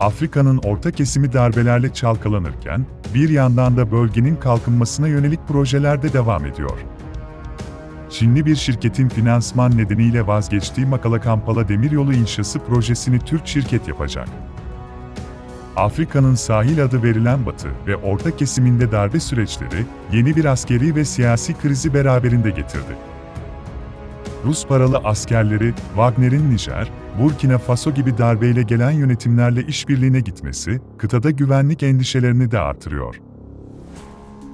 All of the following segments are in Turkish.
Afrika'nın orta kesimi darbelerle çalkalanırken, bir yandan da bölgenin kalkınmasına yönelik projeler de devam ediyor. Çinli bir şirketin finansman nedeniyle vazgeçtiği Makala Kampala Demiryolu inşası projesini Türk şirket yapacak. Afrika'nın sahil adı verilen Batı ve orta kesiminde darbe süreçleri, yeni bir askeri ve siyasi krizi beraberinde getirdi. Rus paralı askerleri, Wagner'in Nijer, Burkina Faso gibi darbeyle gelen yönetimlerle işbirliğine gitmesi, kıtada güvenlik endişelerini de artırıyor.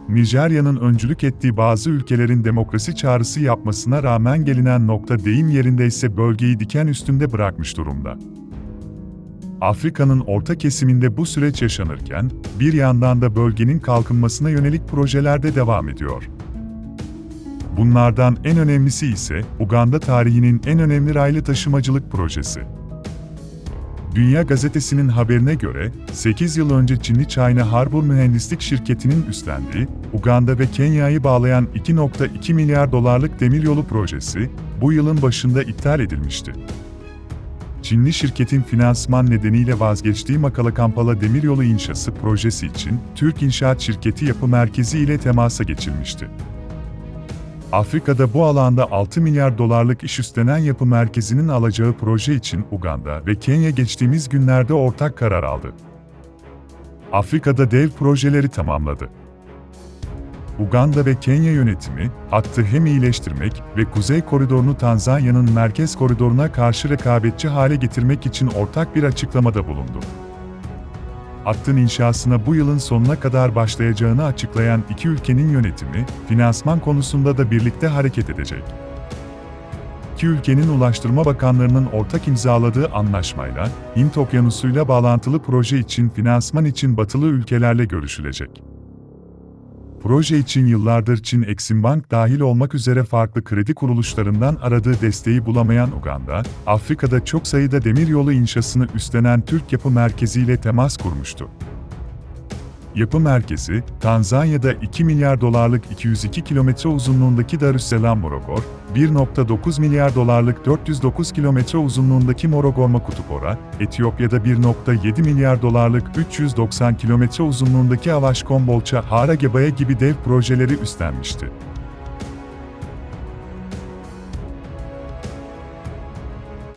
Nijerya'nın öncülük ettiği bazı ülkelerin demokrasi çağrısı yapmasına rağmen gelinen nokta deyim yerindeyse bölgeyi diken üstünde bırakmış durumda. Afrika'nın orta kesiminde bu süreç yaşanırken, bir yandan da bölgenin kalkınmasına yönelik projeler de devam ediyor. Bunlardan en önemlisi ise Uganda tarihinin en önemli raylı taşımacılık projesi. Dünya Gazetesi'nin haberine göre, 8 yıl önce Çinli China Harbour Mühendislik Şirketi'nin üstlendiği, Uganda ve Kenya'yı bağlayan 2.2 milyar dolarlık demiryolu projesi, bu yılın başında iptal edilmişti. Çinli şirketin finansman nedeniyle vazgeçtiği Makala Kampala Demiryolu inşası projesi için Türk İnşaat Şirketi Yapı Merkezi ile temasa geçilmişti. Afrika'da bu alanda 6 milyar dolarlık iş üstlenen yapı merkezinin alacağı proje için Uganda ve Kenya geçtiğimiz günlerde ortak karar aldı. Afrika'da dev projeleri tamamladı. Uganda ve Kenya yönetimi, hattı hem iyileştirmek ve Kuzey Koridoru'nu Tanzanya'nın Merkez Koridoru'na karşı rekabetçi hale getirmek için ortak bir açıklamada bulundu. Hattın inşasına bu yılın sonuna kadar başlayacağını açıklayan iki ülkenin yönetimi, finansman konusunda da birlikte hareket edecek. İki ülkenin Ulaştırma Bakanlarının ortak imzaladığı anlaşmayla, Hint Okyanusu'yla bağlantılı proje için finansman için batılı ülkelerle görüşülecek. Proje için yıllardır Çin Exim Bank dahil olmak üzere farklı kredi kuruluşlarından aradığı desteği bulamayan Uganda, Afrika'da çok sayıda demiryolu inşasını üstlenen Türk Yapı Merkezi ile temas kurmuştu. Yapı merkezi, Tanzanya'da 2 milyar dolarlık 202 kilometre uzunluğundaki Darüsselam Morogor, 1.9 milyar dolarlık 409 kilometre uzunluğundaki Morogorma Kutupora, Etiyopya'da 1.7 milyar dolarlık 390 kilometre uzunluğundaki Avaş Kombolça Haragebaya gibi dev projeleri üstlenmişti.